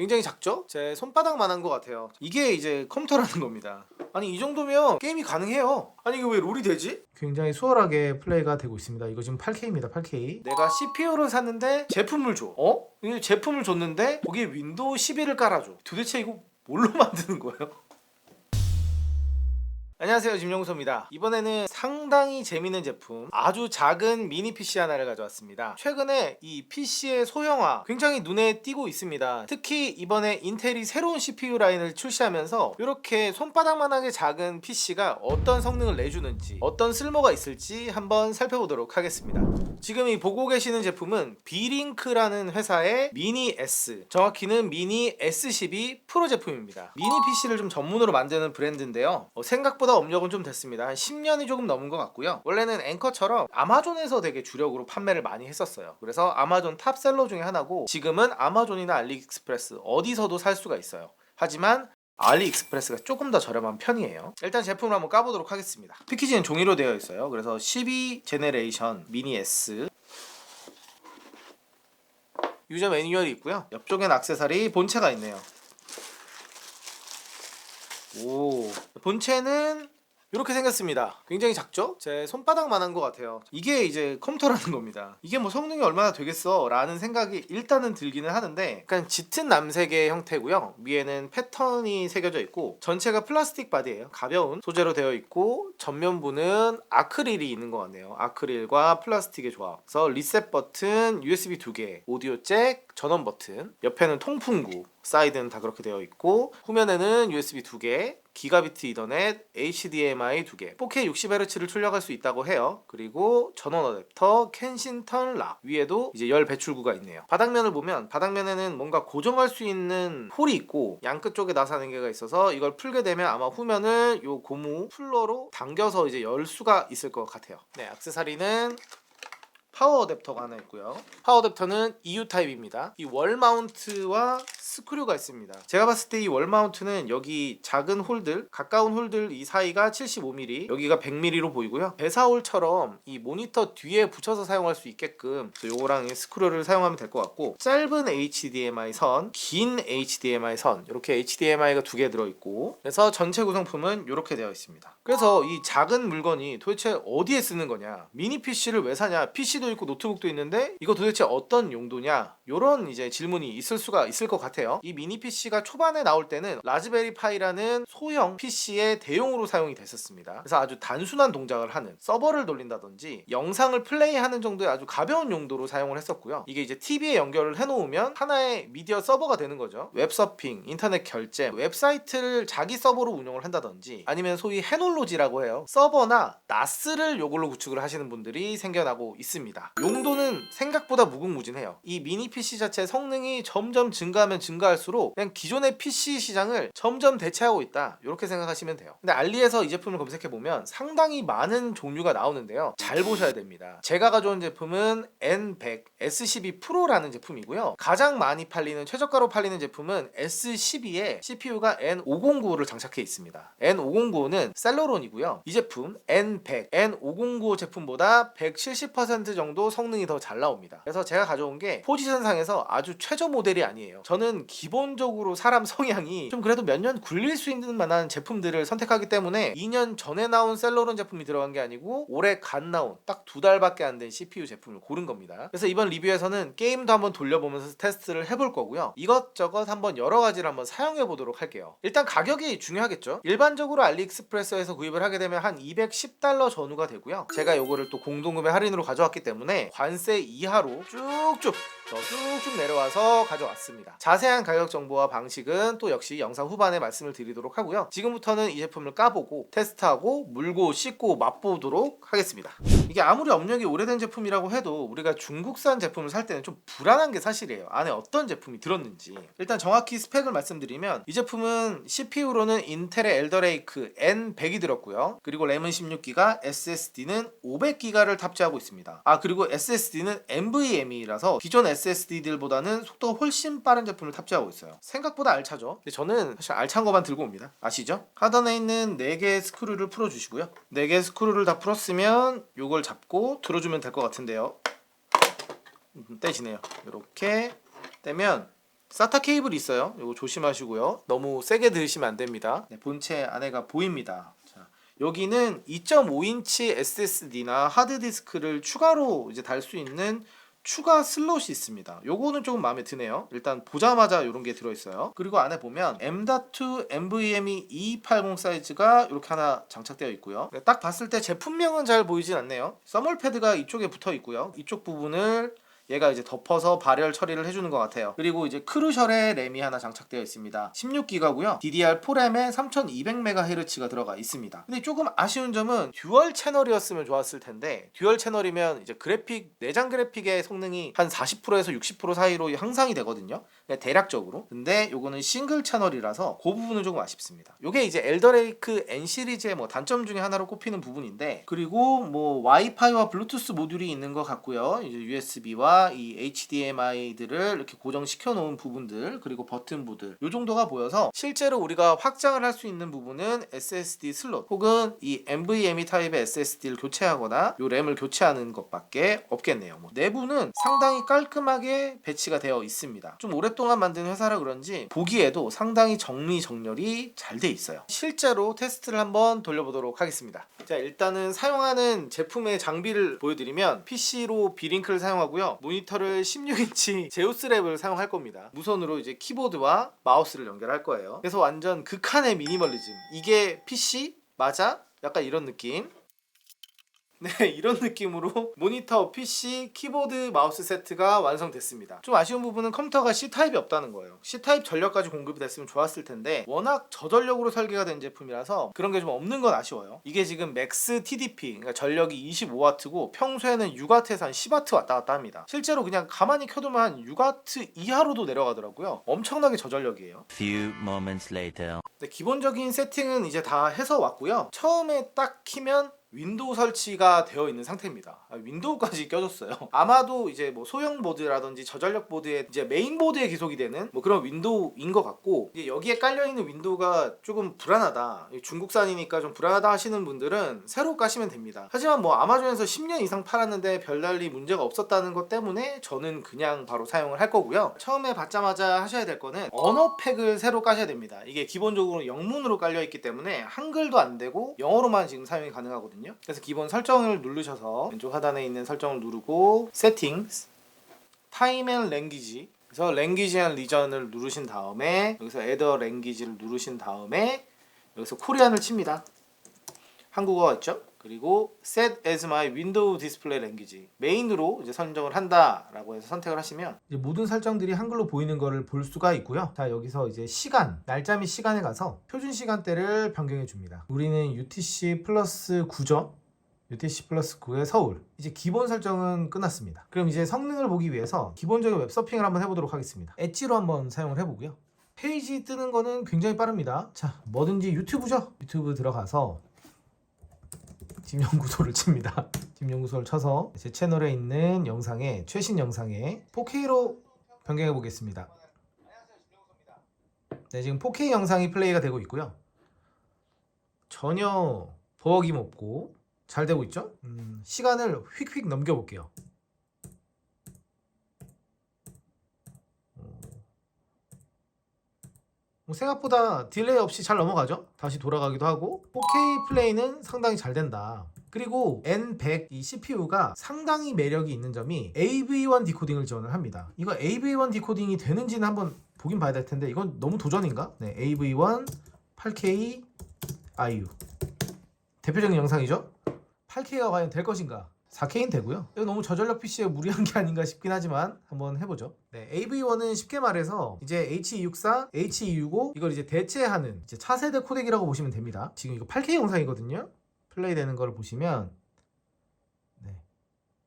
굉장히 작죠? 제 손바닥만한 것 같아요. 이게 이제 컴퓨터라는 겁니다. 아니 이 정도면 게임이 가능해요. 아니 이게 왜 롤이 되지? 굉장히 수월하게 플레이가 되고 있습니다. 이거 지금 8K입니다. 8K. 내가 CPU를 샀는데 제품을 줘. 어? 이 제품을 줬는데 거기에 윈도우 11을 깔아줘. 도대체 이거 뭘로 만드는 거예요? 안녕하세요 김영서입니다. 이번에는 상당히 재밌는 제품 아주 작은 미니 PC 하나를 가져왔습니다. 최근에 이 PC의 소형화 굉장히 눈에 띄고 있습니다. 특히 이번에 인텔이 새로운 CPU 라인을 출시하면서 이렇게 손바닥만하게 작은 PC가 어떤 성능을 내주는지 어떤 쓸모가 있을지 한번 살펴보도록 하겠습니다. 지금 이 보고 계시는 제품은 비링크라는 회사의 미니 S 정확히는 미니 S12 프로 제품입니다. 미니 PC를 좀 전문으로 만드는 브랜드인데요. 어, 생각보다 업력은 좀 됐습니다 한 10년이 조금 넘은 것 같고요 원래는 앵커처럼 아마존에서 되게 주력으로 판매를 많이 했었어요 그래서 아마존 탑셀러 중에 하나고 지금은 아마존이나 알리익스프레스 어디서도 살 수가 있어요 하지만 알리익스프레스가 조금 더 저렴한 편이에요. 일단 제품을 한번 까보도록 하겠습니다. 패키지는 종이로 되어 있어요. 그래서 12 제네레이션 미니 S 유저 매뉴얼이 있고요. 옆쪽엔 액세서리 본체가 있네요. 오. 본체는 이렇게 생겼습니다. 굉장히 작죠? 제 손바닥만한 것 같아요. 이게 이제 컴퓨터라는 겁니다. 이게 뭐 성능이 얼마나 되겠어? 라는 생각이 일단은 들기는 하는데 약간 짙은 남색의 형태고요. 위에는 패턴이 새겨져 있고 전체가 플라스틱 바디예요. 가벼운 소재로 되어 있고 전면부는 아크릴이 있는 것 같네요. 아크릴과 플라스틱의 조합. 그래서 리셋 버튼, USB 두 개, 오디오 잭, 전원 버튼, 옆에는 통풍구, 사이드는 다 그렇게 되어 있고 후면에는 USB 두 개, 기가비트 이더넷, HDMI 두 개, 4K 60Hz를 출력할 수 있다고 해요. 그리고 전원 어댑터, 켄싱턴 락 위에도 이제 열 배출구가 있네요. 바닥면을 보면 바닥면에는 뭔가 고정할 수 있는 홀이 있고 양끝 쪽에 나사는 개가 있어서 이걸 풀게 되면 아마 후면을 요 고무 풀러로 당겨서 이제 열 수가 있을 것 같아요. 네, 액세서리는 파워 어댑터가 하나 있고요. 파워 어댑터는 EU 타입입니다. 이 월 마운트와 스크류가 있습니다. 제가 봤을 때 이 월 마운트는 여기 작은 홀들, 가까운 홀들 이 사이가 75mm, 여기가 100mm로 보이고요. 배사홀처럼 이 모니터 뒤에 붙여서 사용할 수 있게끔 또 요거랑 이 스크류를 사용하면 될 것 같고 짧은 HDMI 선, 긴 HDMI 선 이렇게 HDMI가 두 개 들어있고 그래서 전체 구성품은 이렇게 되어 있습니다. 그래서 이 작은 물건이 도대체 어디에 쓰는 거냐? 미니 PC를 왜 사냐? PC도 있고 노트북도 있는데 이거 도대체 어떤 용도냐? 요런 이제 질문이 있을 수가 있을 것 같아요. 이 미니 PC가 초반에 나올 때는 라즈베리 파이라는 소형 PC의 대용으로 사용이 됐었습니다. 그래서 아주 단순한 동작을 하는 서버를 돌린다든지 영상을 플레이하는 정도의 아주 가벼운 용도로 사용을 했었고요. 이게 이제 TV에 연결을 해놓으면 하나의 미디어 서버가 되는 거죠. 웹서핑, 인터넷 결제, 웹사이트를 자기 서버로 운영을 한다든지 아니면 소위 해놀로지라고 해요. 서버나 나스를 요걸로 구축을 하시는 분들이 생겨나고 있습니다. 용도는 생각보다 무궁무진해요. 이 미니 PC 자체 성능이 점점 증가하면 증가 할수록 그냥 기존의 PC 시장을 점점 대체하고 있다. 이렇게 생각하시면 돼요. 근데 알리에서 이 제품을 검색해 보면 상당히 많은 종류가 나오는데요. 잘 보셔야 됩니다. 제가 가져온 제품은 N100 S12 Pro라는 제품이고요. 가장 많이 팔리는 최저가로 팔리는 제품은 S12에 CPU가 N509를 장착해 있습니다. N509는 셀러론이고요. 이 제품 N100, N509 제품보다 170% 정도 성능이 더 잘 나옵니다. 그래서 제가 가져온 게 포지션상에서 아주 최저 모델이 아니에요. 저는 기본적으로 사람 성향이 좀 그래도 몇 년 굴릴 수 있는 만한 제품들을 선택하기 때문에 2년 전에 나온 셀러론 제품이 들어간 게 아니고 올해 갓 나온 딱 두 달밖에 안 된 CPU 제품을 고른 겁니다. 그래서 이번 리뷰에서는 게임도 한번 돌려보면서 테스트를 해볼 거고요. 이것저것 한번 여러 가지를 한번 사용해 보도록 할게요. 일단 가격이 중요하겠죠. 일반적으로 알리익스프레스에서 구입을 하게 되면 한 210달러 전후가 되고요. 제가 요거를 또 공동구매 할인으로 가져왔기 때문에 관세 이하로 쭉쭉 더 쭉쭉 내려와서 가져왔습니다. 자세한 가격 정보와 방식은 또 역시 영상 후반에 말씀을 드리도록 하고요. 지금부터는 이 제품을 까보고 테스트하고 물고 씻고 맛보도록 하겠습니다. 이게 아무리 업력이 오래된 제품이라고 해도 우리가 중국산 제품을 살 때는 좀 불안한 게 사실이에요. 안에 어떤 제품이 들었는지. 일단 정확히 스펙을 말씀드리면 이 제품은 CPU로는 인텔의 엘더레이크 N100이 들었고요. 그리고 램은 16기가, SSD는 500기가를 탑재하고 있습니다. 아 그리고 SSD는 NVMe라서 기존 SSD 들보다는 속도가 훨씬 빠른 제품을 탑재하고 있어요. 생각보다 알차죠. 근데 저는 사실 알찬 거만 들고 옵니다. 아시죠? 하단에 있는 4개의 스크류를 풀어주시고요. 4개의 스크류를 다 풀었으면 요걸 잡고 들어주면 될 것 같은데요. 음, 떼지네요. 이렇게 떼면 사타 케이블이 있어요. 이거 조심하시고요. 너무 세게 들으시면 안 됩니다. 네, 본체 안에가 보입니다. 자, 여기는 2.5인치 SSD나 하드디스크를 추가로 이제 달 수 있는 추가 슬롯이 있습니다. 요거는 조금 마음에 드네요. 일단 보자마자 이런 게 들어있어요. 그리고 안에 보면 M.2 NVMe 280 사이즈가 이렇게 하나 장착되어 있고요. 네, 딱 봤을 때 제품명은 잘 보이진 않네요. 써멀 패드가 이쪽에 붙어 있고요. 이쪽 부분을 얘가 이제 덮어서 발열 처리를 해주는 것 같아요. 그리고 이제 크루셜에 램이 하나 장착되어 있습니다. 16기가고요. DDR4램에 3200MHz가 들어가 있습니다. 근데 조금 아쉬운 점은 듀얼 채널이었으면 좋았을 텐데 듀얼 채널이면 이제 그래픽 내장 그래픽의 성능이 한 40%에서 60% 사이로 향상이 되거든요. 그냥 대략적으로. 근데 요거는 싱글 채널이라서 그 부분은 조금 아쉽습니다. 요게 이제 엘더레이크 N 시리즈의 뭐 단점 중에 하나로 꼽히는 부분인데 그리고 뭐 와이파이와 블루투스 모듈이 있는 것 같고요. 이제 USB와 이 HDMI들을 이렇게 고정시켜 놓은 부분들 그리고 버튼부들 요 정도가 보여서 실제로 우리가 확장을 할 수 있는 부분은 SSD 슬롯 혹은 이 NVMe 타입의 SSD를 교체하거나 요 램을 교체하는 것밖에 없겠네요. 뭐 내부는 상당히 깔끔하게 배치가 되어 있습니다. 좀 오랫동안 만든 회사라 그런지 보기에도 상당히 정리 정렬이 잘 돼 있어요. 실제로 테스트를 한번 돌려보도록 하겠습니다. 자 일단은 사용하는 제품의 장비를 보여드리면 PC로 비링크를 사용하고요. 모니터를 16인치 제우스 랩을 사용할 겁니다. 무선으로 이제 키보드와 마우스를 연결할 거예요. 그래서 완전 극한의 미니멀리즘. 이게 PC 맞아? 약간 이런 느낌. 네, 이런 느낌으로 모니터, PC, 키보드, 마우스 세트가 완성됐습니다. 좀 아쉬운 부분은 컴퓨터가 C타입이 없다는 거예요. C타입 전력까지 공급이 됐으면 좋았을 텐데 워낙 저전력으로 설계가 된 제품이라서 그런 게 좀 없는 건 아쉬워요. 이게 지금 맥스 TDP, 그러니까 전력이 25W고 평소에는 6W에서 한 10W 왔다 갔다 합니다. 실제로 그냥 가만히 켜두면 한 6W 이하로도 내려가더라고요. 엄청나게 저전력이에요. Few moments later. 네, 기본적인 세팅은 이제 다 해서 왔고요. 처음에 딱 키면 윈도우 설치가 되어 있는 상태입니다. 아, 윈도우까지 껴줬어요. 아마도 이제 뭐 소형 보드라든지 저전력 보드에 이제 메인 보드에 기속이 되는 뭐 그런 윈도우인 것 같고 여기에 깔려 있는 윈도우가 조금 불안하다. 중국산이니까 좀 불안하다 하시는 분들은 새로 까시면 됩니다. 하지만 뭐 아마존에서 10년 이상 팔았는데 별달리 문제가 없었다는 것 때문에 저는 그냥 바로 사용을 할 거고요. 처음에 받자마자 하셔야 될 거는 언어팩을 새로 까셔야 됩니다. 이게 기본적으로 영문으로 깔려 있기 때문에 한글도 안 되고 영어로만 지금 사용이 가능하거든요. 그래서 기본 설정을 누르셔서 왼쪽 하단에 있는 설정을 누르고 세팅스 타임 앤 랭귀지 그래서 랭귀지 앤 리전을 누르신 다음에 여기서 애더 랭귀지를 누르신 다음에 여기서 코리안을 칩니다. 한국어가 있죠? 그리고 set as my window display language 메인으로 이제 선정을 한다라고 해서 선택을 하시면 이제 모든 설정들이 한글로 보이는 거를 볼 수가 있고요. 자 여기서 이제 시간 날짜 및 시간에 가서 표준 시간대를 변경해 줍니다. 우리는 UTC 플러스 9죠. UTC 플러스 9의 서울 이제 기본 설정은 끝났습니다 그럼 이제 성능을 보기 위해서 기본적인 웹 서핑을 한번 해보도록 하겠습니다 엣지로 한번 사용을 해보고요 페이지 뜨는 거는 굉장히 빠릅니다 자 뭐든지 유튜브죠 유튜브 들어가서 집 연구소를 칩니다 집 연구소를 쳐서 제 채널에 있는 영상에 최신 영상에 4K로 변경해 보겠습니다 네 지금 4K 영상이 플레이가 되고 있고요 전혀 버거김 없고 잘 되고 있죠? 음, 시간을 휙휙 넘겨볼게요. 어, 뭐 생각보다 딜레이 없이 잘 넘어가죠? 다시 돌아가기도 하고 4K 플레이는 상당히 잘 된다. 그리고 N100 이 CPU가 상당히 매력이 있는 점이 AV1 디코딩을 지원을 합니다. 이거 AV1 디코딩이 되는지는 한번 보긴 봐야 될 텐데 이건 너무 도전인가? 네, AV1 8K IU 대표적인 영상이죠? 8K가 과연 될 것인가? 4K는 되고요. 이거 너무 저전력 PC에 무리한 게 아닌가 싶긴 하지만 한번 해보죠. 네, AV1은 쉽게 말해서 이제 H264, H265 이걸 이제 대체하는 이제 차세대 코덱이라고 보시면 됩니다. 지금 이거 8K 영상이거든요. 플레이 되는 걸 보시면 네.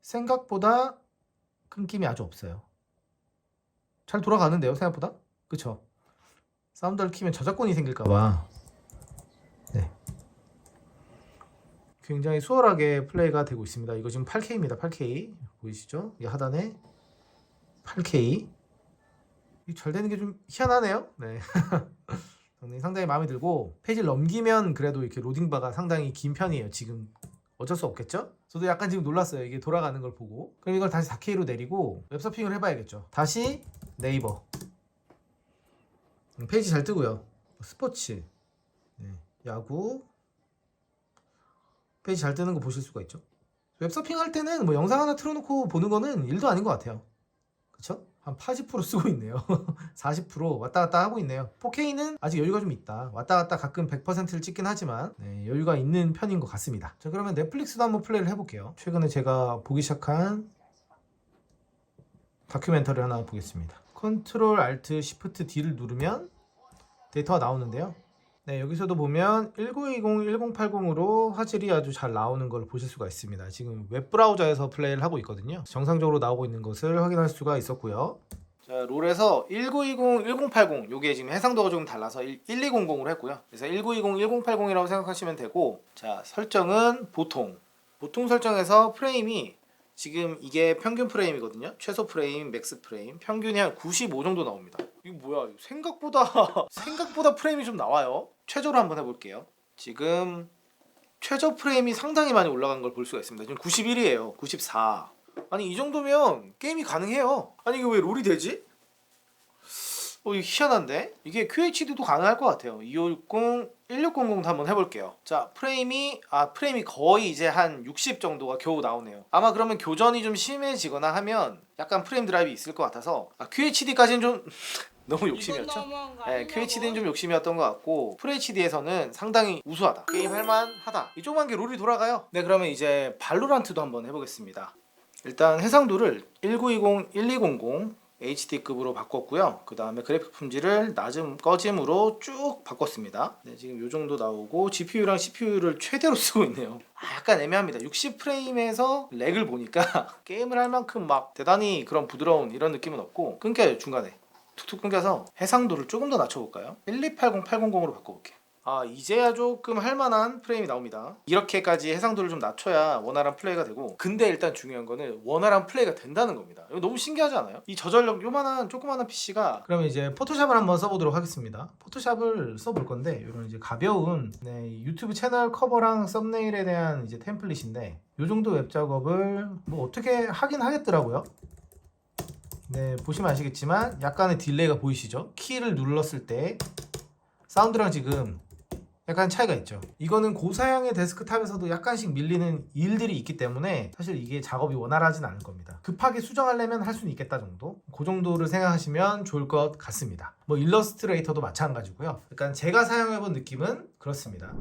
생각보다 끊김이 아주 없어요. 잘 돌아가는데요, 생각보다? 그쵸? 사운드를 키면 저작권이 생길까봐 굉장히 수월하게 플레이가 되고 있습니다. 이거 지금 8K입니다. 8K 보이시죠? 이 하단에 8K 이잘 되는 게 좀 희한하네요. 네. 상당히, 상당히 마음에 들고 페이지를 넘기면 그래도 이렇게 로딩바가 상당히 긴 편이에요. 지금 어쩔 수 없겠죠? 저도 약간 지금 놀랐어요. 이게 돌아가는 걸 보고. 그럼 이걸 다시 4K로 내리고 웹서핑을 해봐야겠죠. 다시 네이버. 음, 페이지 잘 뜨고요. 스포츠, 네, 야구 페이지 잘 뜨는 거 보실 수가 있죠. 웹서핑 할 때는 뭐 영상 하나 틀어놓고 보는 거는 일도 아닌 것 같아요. 그쵸? 한 80% 쓰고 있네요. 40% 왔다 갔다 하고 있네요. 4K는 아직 여유가 좀 있다. 왔다 갔다 가끔 100%를 찍긴 하지만 네, 여유가 있는 편인 것 같습니다. 자 그러면 넷플릭스도 한번 플레이를 해볼게요. 최근에 제가 보기 시작한 다큐멘터리 하나 보겠습니다. 컨트롤 알트 시프트 D를 누르면 데이터가 나오는데요. 네, 여기서도 보면 1920, 1080으로 화질이 아주 잘 나오는 걸 보실 수가 있습니다. 지금 웹브라우저에서 플레이를 하고 있거든요. 정상적으로 나오고 있는 것을 확인할 수가 있었고요. 자, 롤에서 1920, 1080 요게 지금 해상도가 조금 달라서 1200으로 했고요. 그래서 1920, 1080이라고 생각하시면 되고 자, 설정은 보통 보통 설정에서 프레임이 지금 이게 평균 프레임이거든요. 최소 프레임, 맥스 프레임, 평균이 한 95 정도 나옵니다. 이거 뭐야? 이거 생각보다 생각보다 프레임이 좀 나와요. 최저로 한번 해볼게요. 지금 최저 프레임이 상당히 많이 올라간 걸 볼 수가 있습니다. 지금 91이에요. 94. 아니 이 정도면 게임이 가능해요. 아니 이게 왜 롤이 되지? 어 이거 희한한데? 이게 QHD도 가능할 것 같아요. 2560, 1600도 한번 해볼게요. 자 프레임이 아 프레임이 거의 이제 한 60 정도가 겨우 나오네요. 아마 그러면 교전이 좀 심해지거나 하면 약간 프레임 드라이브 있을 것 같아서 아, QHD까지는 좀 너무 욕심이었죠? 네, QHD는 좀 욕심이었던 것 같고 FHD에서는 상당히 우수하다 게임 할만하다 이 조그만 게 롤이 돌아가요 네 그러면 이제 발로란트도 한번 해보겠습니다 일단 해상도를 1920, 1200 HD급으로 바꿨고요. 그 다음에 그래픽 품질을 낮음 꺼짐으로 쭉 바꿨습니다. 네, 지금 이 정도 나오고 GPU랑 CPU를 최대로 쓰고 있네요. 아, 약간 애매합니다. 60프레임에서 렉을 보니까 게임을 할 만큼 막 대단히 그런 부드러운 이런 느낌은 없고 끊겨요 중간에. 툭툭 끊겨서 해상도를 조금 더 낮춰볼까요? 1280, 800으로 바꿔볼게요. 아 이제야 조금 할만한 프레임이 나옵니다. 이렇게까지 해상도를 좀 낮춰야 원활한 플레이가 되고 근데 일단 중요한 거는 원활한 플레이가 된다는 겁니다. 이거 너무 신기하지 않아요? 이 저전력 요만한 조그만한 PC가 그러면 이제 포토샵을 한번 써보도록 하겠습니다. 포토샵을 써볼 건데 이런 이제 가벼운 네, 유튜브 채널 커버랑 썸네일에 대한 이제 템플릿인데 요 정도 웹 작업을 뭐 어떻게 하긴 하겠더라고요. 네, 보시면 아시겠지만 약간의 딜레이가 보이시죠? 키를 눌렀을 때 사운드랑 지금 약간 차이가 있죠. 이거는 고사양의 데스크탑에서도 약간씩 밀리는 일들이 있기 때문에 사실 이게 작업이 원활하진 않을 겁니다. 급하게 수정하려면 할 수는 있겠다 정도? 그 정도를 생각하시면 좋을 것 같습니다. 뭐 일러스트레이터도 마찬가지고요. 약간 제가 사용해본 느낌은 그렇습니다.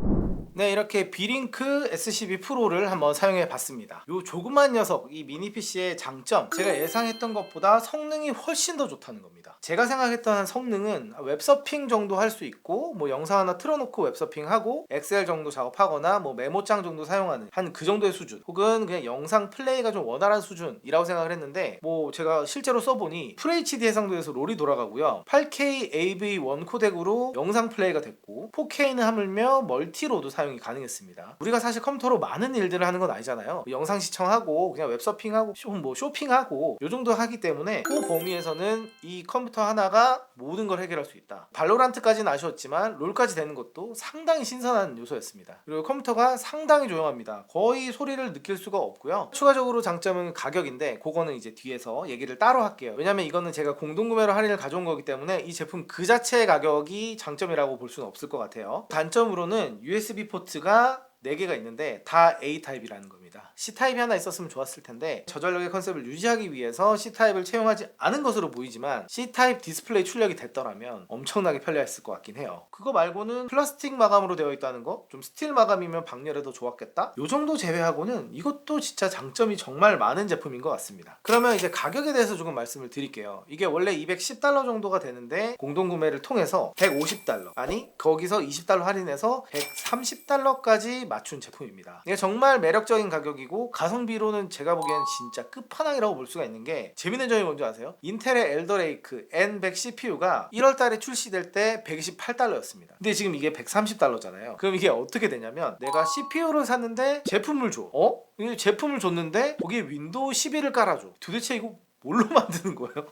네, 이렇게 비링크 SCB 프로를 한번 사용해 봤습니다. 요 조그만 녀석, 이 미니 PC의 장점, 제가 예상했던 것보다 성능이 훨씬 더 좋다는 겁니다. 제가 생각했던 성능은 웹서핑 정도 할 수 있고, 뭐 영상 하나 틀어놓고 웹서핑 하고, 엑셀 정도 작업하거나, 뭐 메모장 정도 사용하는 한 그 정도의 수준, 혹은 그냥 영상 플레이가 좀 원활한 수준이라고 생각을 했는데, 뭐 제가 실제로 써보니 FHD 해상도에서 롤이 돌아가고요, 8K AV 원 코덱으로 영상 플레이가 됐고, 4K는 하물며 멀티로도 사용이 가능했습니다. 우리가 사실 컴퓨터로 많은 일들을 하는 건 아니잖아요. 영상 시청하고 그냥 웹서핑하고 쇼, 뭐 쇼핑하고 요 정도 하기 때문에 그 범위에서는 이 컴퓨터 하나가 모든 걸 해결할 수 있다. 발로란트까지는 아쉬웠지만 롤까지 되는 것도 상당히 신선한 요소였습니다. 그리고 컴퓨터가 상당히 조용합니다. 거의 소리를 느낄 수가 없고요. 추가적으로 장점은 가격인데 그거는 이제 뒤에서 얘기를 따로 할게요. 왜냐면 이거는 제가 공동구매로 할인을 가져온 거기 때문에 이 제품 그 자체의 가격이 장점이라고 볼 수는 없을 것 같아요. 단점으로는 USB 포트가 4개가 있는데 다 A 타입이라는 겁니다. C 타입이 하나 있었으면 좋았을 텐데 저전력의 컨셉을 유지하기 위해서 C 타입을 채용하지 않은 것으로 보이지만 C 타입 디스플레이 출력이 됐더라면 엄청나게 편리했을 것 같긴 해요. 그거 말고는 플라스틱 마감으로 되어 있다는 거, 좀 스틸 마감이면 방열에도 좋았겠다. 요 정도 제외하고는 이것도 진짜 장점이 정말 많은 제품인 것 같습니다. 그러면 이제 가격에 대해서 조금 말씀을 드릴게요. 이게 원래 210달러 정도가 되는데 공동 구매를 통해서 150달러 아니 거기서 20달러 할인해서 130달러까지 맞춘 제품입니다. 이게 정말 매력적인 가격이고 가성비로는 제가 보기엔 진짜 끝판왕이라고 볼 수가 있는 게 재밌는 점이 뭔지 아세요? 인텔의 엘더레이크 N100 CPU가 1월 달에 출시될 때 128달러였습니다. 근데 지금 이게 130달러잖아요. 그럼 이게 어떻게 되냐면 내가 CPU를 샀는데 제품을 줘. 어? 이 제품을 줬는데 거기에 윈도우 11을 깔아줘. 도대체 이거 뭘로 만드는 거예요?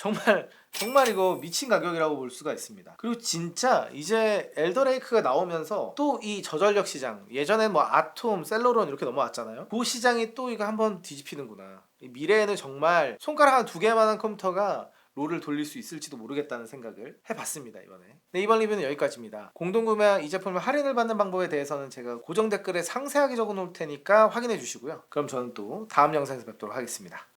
정말 정말 이거 미친 가격이라고 볼 수가 있습니다. 그리고 진짜 이제 엘더레이크가 나오면서 또 이 저전력 시장 예전에 뭐 아톰, 셀러론 이렇게 넘어왔잖아요. 그 시장이 또 이거 한번 뒤집히는구나. 이 미래에는 정말 손가락 한 두 개만한 컴퓨터가 롤을 돌릴 수 있을지도 모르겠다는 생각을 해봤습니다 이번에. 네 이번 리뷰는 여기까지입니다. 공동구매와 이 제품을 할인을 받는 방법에 대해서는 제가 고정 댓글에 상세하게 적어놓을 테니까 확인해 주시고요. 그럼 저는 또 다음 영상에서 뵙도록 하겠습니다.